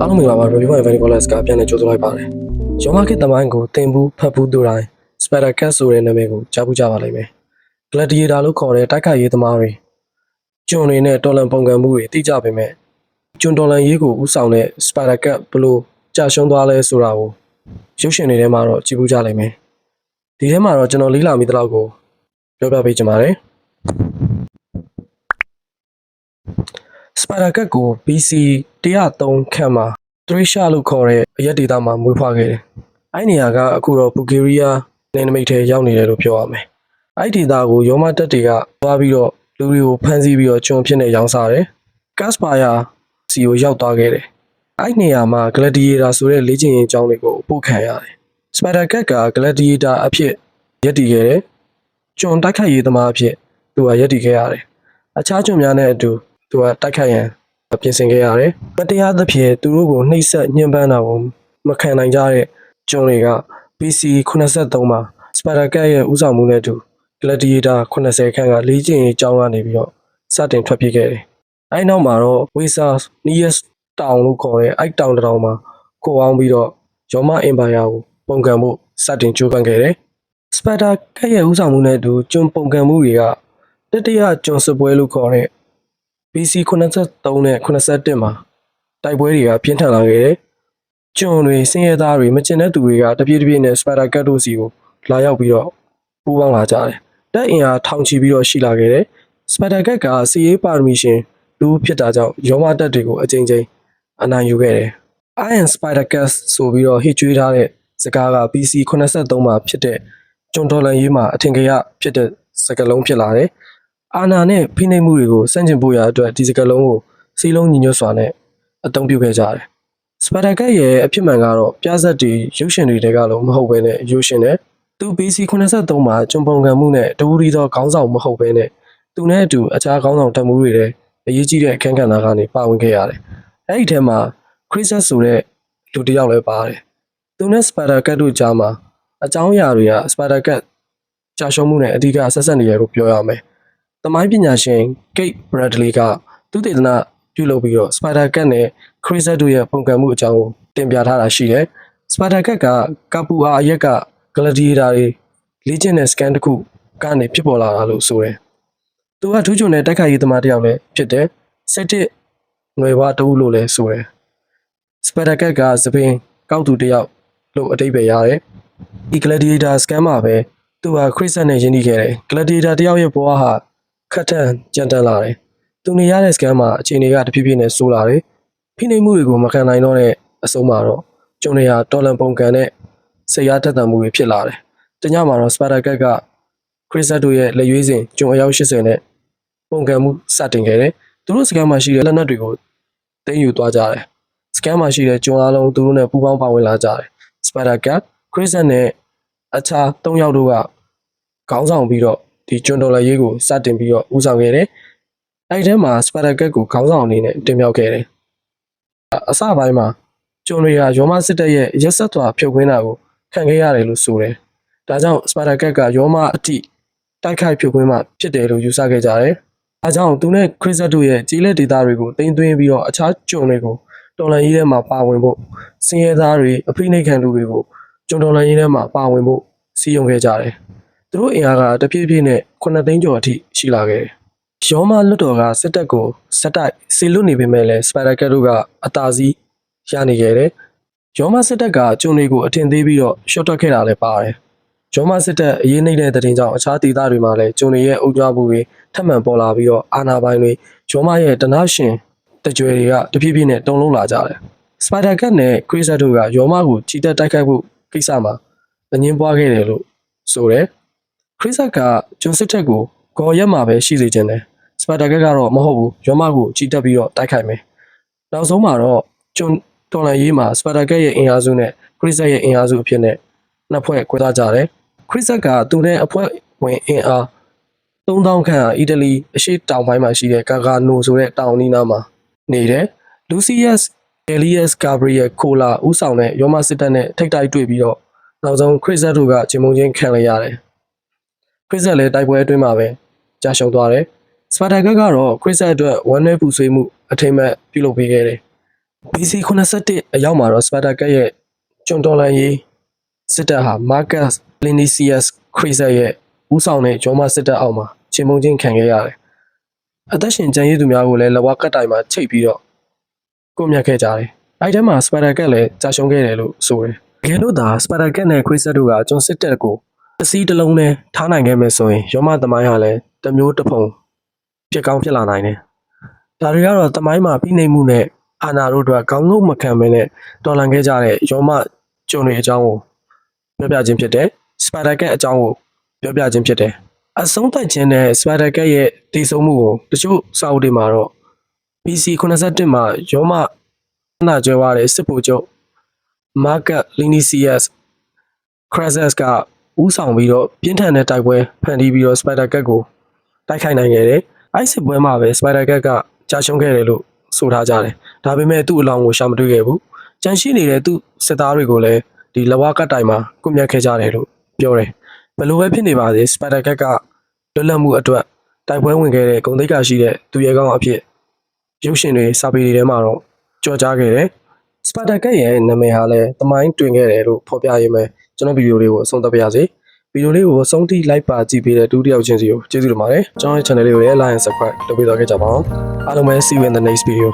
အားလုံးမင်္ဂလာပါ Review by Vanity College ကပြန်လည်ကြိုဆိုလိုက်ပါတယ်။ရောမခေတ်သမိုင်းကိုတင်ဘူးဖတ်ဘူးသူတိုင်း Spider Cat ဆိုတဲ့နာမည်ကိုကြားဘူးကြပါလိမ့်မယ်။ Gladiator လို့ခေါ်တဲ့တိုက်ခိုက်ရေးသမားတွေကျွန်တွေနဲ့တော်လန်ပုံကံမှုတွေသိကြပေမဲ့ကျွန်တော်လန်ရေးကိုဥဆောင်တဲ့ Spider Cat ဘလို့ကြာရှုံးသွားလဲဆိုတာကိုရုပ်ရှင်တွေထဲမှာတော့ကြည့်ဘူးကြလိမ့်မယ်။ဒီထဲမှာတော့ကျွန်တော်လေးလာမိသလောက်ကိုပြောပြပေးချင်ပါတယ်။ Spider Cat ကို BC 103ခန့်မှာ Thracia လို့ခေါ်တဲ့အရက်ဒေတာမှာမွေးဖွားခဲ့တယ်။အဲ့နေရာကအခုတော့ Bulgaria နယ်နိမိတ်ထဲရောက်နေတယ်လို့ပြောရမယ်။အဲ့ဒေတာကိုရောမတက်တွေကသွားပြီးတော့လူတွေကိုဖမ်းဆီးပြီးတော့ကျွန်ဖြစ်နေရောင်းစားတယ်။ Caspaya စီကိုရောက်သွားခဲ့တယ်။အဲ့နေရာမှာ Gladiator ဆိုတဲ့လေ့ကျင့်ရေးကျောင်းတွေကိုပို့ခံရတယ်။ Spider Cat က Gladiator အဖြစ်ရက်တည်ခဲ့တယ်။ကျွန်တိုက်ခိုက်ရေးသမားအဖြစ်သူကရက်တည်ခဲ့ရတယ်။အခြားကျွန်များနဲ့အတူ သူကတိုက်ခိုက်ရန်ပြင်ဆင်ခဲ့ရတယ်။မတရားသဖြင့်သူတို့ကိုနှိပ်စက်ညှဉ်းပန်းတာကိုမခံနိုင်ကြတဲ့ကျွန်တွေက BC 83မှာ Spider Cat ရဲ့ဦးဆောင်မှုနဲ့အတူ Gladiator 80ခန့်ကလေ့ကျင့်ရေးကျောင်းကနေပြီးတော့စတင်ထွက်ပြေးခဲ့တယ်။အဲဒီနောက်မှာတော့ Wesa Nias တောင်လို့ခေါ်တဲ့အဲ့တောင်တစ်တောင်မှာကိုအောင်ပြီးတော့ရောမအင်ပါယာကိုပုံကံမှုစတင်ကြိုးပမ်းခဲ့တယ်။ Spider Cat ရဲ့ဦးဆောင်မှုနဲ့အတူကျွန်ပုံကံမှုတွေကတတိယကျွန်စစ်ပွဲလို့ခေါ်တဲ့ BC 83နဲ့81မှာတိုက်ပွဲတွေကပြင်းထန်လာခဲ့တယ်။ကျွန်တွေစင်ရဲသားတွေမကျင်တဲ့သူတွေကတပြေးတပြေးနဲ့ Spider Cat တို့စီကိုလာရောက်ပြီးတော့ပူးပေါင်းလာကြတယ်။တပ်အင်အားထောင်ချီပြီးတော့ရှိလာခဲ့တယ်။ Spider Cat ကစီရေးပါရမီရှင်လူဖြစ်တာကြောင့်ရောမတပ်တွေကိုအကြိမ်ကြိမ်အနိုင်ယူခဲ့တယ်။ Iron Spider Cat ဆိုပြီးတော့ဟစ်ကြွေးထားတဲ့စကားက BC 83မှာဖြစ်တဲ့ကျွန်တော်လန်ရေးမှာအထင်ကရဖြစ်တဲ့စကားလုံးဖြစ်လာတယ်။ အာနာနဲ့ဖိနှိပ်မှုတွေကိုစန့်ကျင်ဖို့ရအတွက်ဒီစကားလုံးကိုစီးလုံးညီညွတ်စွာနဲ့အသုံးပြုခဲ့ကြတယ်။ Spider Cat ရဲ့အဖြစ်မှန်ကတော့ပြဇက်တွေရုပ်ရှင်တွေတဲကလို့မဟုတ်ဘဲနဲ့ရုပ်ရှင်နဲ့သူ BC 83မှာကျွန်ပုံကံမှုနဲ့တူရီသောခေါင်းဆောင်မဟုတ်ဘဲနဲ့သူနဲ့အတူအခြားခေါင်းဆောင်တက်မှုတွေလည်းအရေးကြီးတဲ့အခန်းကဏ္ဍကနေပါဝင်ခဲ့ရတယ်။အဲ့ဒီထဲမှာ Chris ဆိုတဲ့လူတစ်ယောက်လည်းပါတယ်။သူနဲ့ Spider Cat တို့ကြားမှာအကြောင်းအရာတွေက Spider Cat ကြာရှုံးမှုနဲ့အဓိကဆက်ဆက်နေရလို့ပြောရမယ်။ သမိုင်းပညာရှင် Kate Bradley ကသူတည်တနာပြုလုပ်ပြီးတော့ Spider Cat နဲ့ Chris တို့ရဲ့ပုံကံမှုအကြောင်းကိုတင်ပြထားတာရှိတယ်။ Spider Cat ကကာပူအာအရက်က Gladiator တွေလေ့ကျင့်တဲ့ scan တစ်ခုကနေဖြစ်ပေါ်လာတာလို့ဆိုတယ်။သူကထူးချွန်တဲ့တိုက်ခိုက်ရေးသမားတစ်ယောက်လည်းဖြစ်တယ်။စစ်တစ်ຫນွေဝါတူလို့လည်းဆိုတယ်။ Spider Cat ကသပင်ကောက်သူတစ်ယောက်လို့အတိတ်ပဲရတယ်။ဒီ Gladiator scan မှာပဲသူဟာ Chris နဲ့ယဉ်နေခဲ့တယ်။ Gladiator တစ်ယောက်ရဲ့ဘဝဟာ ခက်ထန်ကြမ်းတမ်းလာတယ်။သူနေရတဲ့ scan မှာအခြေအနေကတဖြည်းဖြည်းနဲ့ဆိုးလာတယ်။ဖိနှိပ်မှုတွေကိုမခံနိုင်တော့တဲ့အဆုံးမှာတော့ကျွန်တော်ဟာတော်လန်ပုံကန်နဲ့စိတ်အားတက်သန်မှုတွေဖြစ်လာတယ်။တညမှာတော့ Spider Cat က Chris တို့ရဲ့လက်ရွေးစင်ကျွန်အယောက်80နဲ့ပုံကန်မှုစတင်ခဲ့တယ်။သူတို့ scan မှာရှိတဲ့လက်နက်တွေကိုသိမ်းယူသွားကြတယ်။ scan မှာရှိတဲ့ကျွန်အားလုံးသူတို့နဲ့ပူးပေါင်းပါဝင်လာကြတယ်။ Spider Cat, Chris နဲ့အခြား၃ယောက်တို့ကခေါင်းဆောင်ပြီးတော့ ဒီကျွန်တော်လက်ရေးကိုစတင်ပြီးတော့ဦးဆောင်ခဲ့တယ်။အဲဒီထဲမှာ Spider Cat ကိုခေါင်းဆောင်အနေနဲ့တင်မြှောက်ခဲ့တယ်။အစပိုင်းမှာကျွန်တွေကရောမစစ်တပ်ရဲ့ရက်ဆက်စွာဖြုတ်ခင်းတာကိုခံခဲ့ရတယ်လို့ဆိုတယ်။ဒါကြောင့် Spider Cat ကရောမအတိတိုက်ခိုက်ဖြုတ်ခင်းမှဖြစ်တယ်လို့ယူဆခဲ့ကြတယ်။အဲကြောင့်သူနဲ့ Chris တို့ရဲ့ကြီးလက်ဒေတာတွေကိုတင်သွင်းပြီးတော့အခြားကျွန်တွေကိုတော်လန်ရေးထဲမှာပါဝင်ဖို့စင်ရဲသားတွေအဖိနှိတ်ခံလူတွေကိုကျွန်တော်လန်ရေးထဲမှာပါဝင်ဖို့စီယုံခဲ့ကြတယ်။ သူတို့အင်အားကတဖြည်းဖြည်းနဲ့9သိန်းကျော်အထိရှိလာခဲ့တယ်။ရောမလွတ်တော်ကစစ်တပ်ကိုစက်တိုက်စီလွတ်နေပေမဲ့လည်း Spider Cat တို့ကအသာစီးရနေခဲ့တယ်။ရောမစစ်တပ်ကကျွန်တွေကိုအထင်သေးပြီးတော့ရှော့တက်ခဲ့တာလည်းပါတယ်။ရောမစစ်တပ်အရေးနှိမ့်တဲ့တဲ့တင်ကြောင့်အခြားဒေသတွေမှာလည်းကျွန်တွေရဲ့အုပ်ကြမှုတွေထပ်မံပေါ်လာပြီးတော့အာဏာပိုင်တွေရောမရဲ့တနာရှင်တကြွယ်တွေကတဖြည်းဖြည်းနဲ့တုံ့လုံးလာကြတယ်။ Spider Cat နဲ့ Chris တို့ကရောမကိုချီတက်တိုက်ခိုက်ဖို့ကိစ္စမှာအငင်းပွားခဲ့တယ်လို့ဆိုတယ်။ Chris ကကျွန်းစစ်ထက်ကိုဂေါ်ရက်မှာပဲရှိစေခြင်းတယ်။ Spider Cat ကတော့မဟုတ်ဘူးရောမကိုချီတက်ပြီးတော့တိုက်ခိုက်မယ်။နောက်ဆုံးမှာတော့ကျွန်းတော်လန်ရေးမှာ Spider Cat ရဲ့အင်အားစုနဲ့ Chris ရဲ့အင်အားစုအဖြစ်နဲ့နှစ်ဖွဲ့ခွဲထားကြတယ်။ Chris ကသူနဲ့အဖွဲ့ဝင်အင်အား3000ခန့်ဟာအီတလီအရှေ့တောင်ပိုင်းမှာရှိတဲ့ဂါဂါနိုဆိုတဲ့တောင်နီးနားမှာနေတယ်။ Lucius Elias Gabriel Cola ဦးဆောင်တဲ့ရောမစစ်တပ်နဲ့ထိတ်တိုက်တွေ့ပြီးတော့နောက်ဆုံး Chris တို့ကဂျင်မုံချင်းခံလိုက်ရတယ်။ Chris လည်းတိုက်ပွဲအတွင်းမှာပဲကြာရှုံးသွားတယ်။ Spider Cat ကတော့ Chris အတွက်ဝမ်းနည်းပူဆွေးမှုအထိမ်းအမှတ်ပြုလုပ်ပေးခဲ့တယ် BC 81အရောက်မှာတော့ Spartacus ရဲ့ကျွန်းတော်လန်ရေးစစ်တပ်ဟာ Marcus Linnaeus Caesar ရဲ့ဦးဆောင်တဲ့ဂျောမစစ်တပ်အောက်မှာချင်းမုံချင်းခံခဲ့ရတယ်။အသက်ရှင်ကျန်ရည်သူများကိုလည်းလဝကတ်တိုင်မှာချိတ်ပြီးတော့ကိုမြတ်ခဲ့ကြတယ်။အဲဒီထဲမှာ Spartacus လည်းကြာရှုံးခဲ့တယ်လို့ဆိုတယ်။တကယ်လို့သာ Spartacus နဲ့ Caesar တို့ကကျွန်းစစ်တပ်ကို တစ်စီးတစ်လုံးနဲ့ထားနိုင်ခဲ့မယ်ဆိုရင်ရောမသမိုင်းဟာလည်းတစ်မျိုးတစ်ဖုံဖြစ်ကောင်းဖြစ်လာနိုင်တယ်။ဒါတွေကတော့သမိုင်းမှာပြီးနေမှုနဲ့အာနာတို့အတွက်ခေါင်းငုံမခံမနဲ့တော်လန်ခဲ့ကြတဲ့ရောမကျွန်းတွေအကြောင်းကိုပြောပြခြင်းဖြစ်တယ်။ Spartacus အကြောင်းကိုပြောပြခြင်းဖြစ်တယ်။အဆုံးသတ်ခြင်းနဲ့ Spartacus ရဲ့တည်ဆုံမှုကိုတချို့စာအုပ်တွေမှာတော့ BC 81မှာရောမနာကျွဲသွားတဲ့စစ်ဗိုလ်ချုပ် Marcus Linnaeus Crassus က ဦးဆောင်ပြီးတော့ပြင်းထန်တဲ့တိုက်ပွဲဖန်တီးပြီးတော့ Spartacus ကိုတိုက်ခိုက်နိုင်ခဲ့တယ်။အဲ့စစ်ပွဲမှာပဲ Spartacus ကကြာရှုံးခဲ့တယ်လို့ဆိုထားကြတယ်။ဒါပေမဲ့သူ့အလောင်းကိုရှာမတွေ့ခဲ့ဘူး။ကြန့်ရှိနေတဲ့သူ့စစ်သားတွေကိုလည်းဒီလဝကတိုင်မှာကွပ်မျက်ခဲ့ကြတယ်လို့ပြောတယ်။ဘယ်လိုပဲဖြစ်နေပါစေ Spartacus ကလွတ်လပ်မှုအတွက်တိုက်ပွဲဝင်ခဲ့တဲ့ဂုဏ်သိက္ခာရှိတဲ့သူရဲကောင်းအဖြစ်ရုပ်ရှင်တွေစာပေတွေထဲမှာတော့ကြော်ကြားခဲ့တယ်။ Spartacus ရဲ့နာမည်ဟာလည်းတမိုင်းတွင်ခဲ့တယ်လို့ဖော်ပြရင်းပဲ ကျွန်တော်ဗီဒီယိုလေးကိုအဆုံးသတ်ပါရစေ။ဗီဒီယိုလေးကိုအဆုံးထိလိုက်ပါကြည့်ပေးတဲ့ဒုတိယချင်းစီကိုကျေးဇူးတင်ပါတယ်။ကျွန်တော်ရဲ့ channel လေးကိုလည်း like and subscribe လုပ်ပေးသွားခဲ့ကြပါအောင်။အားလုံးပဲ see you in the next video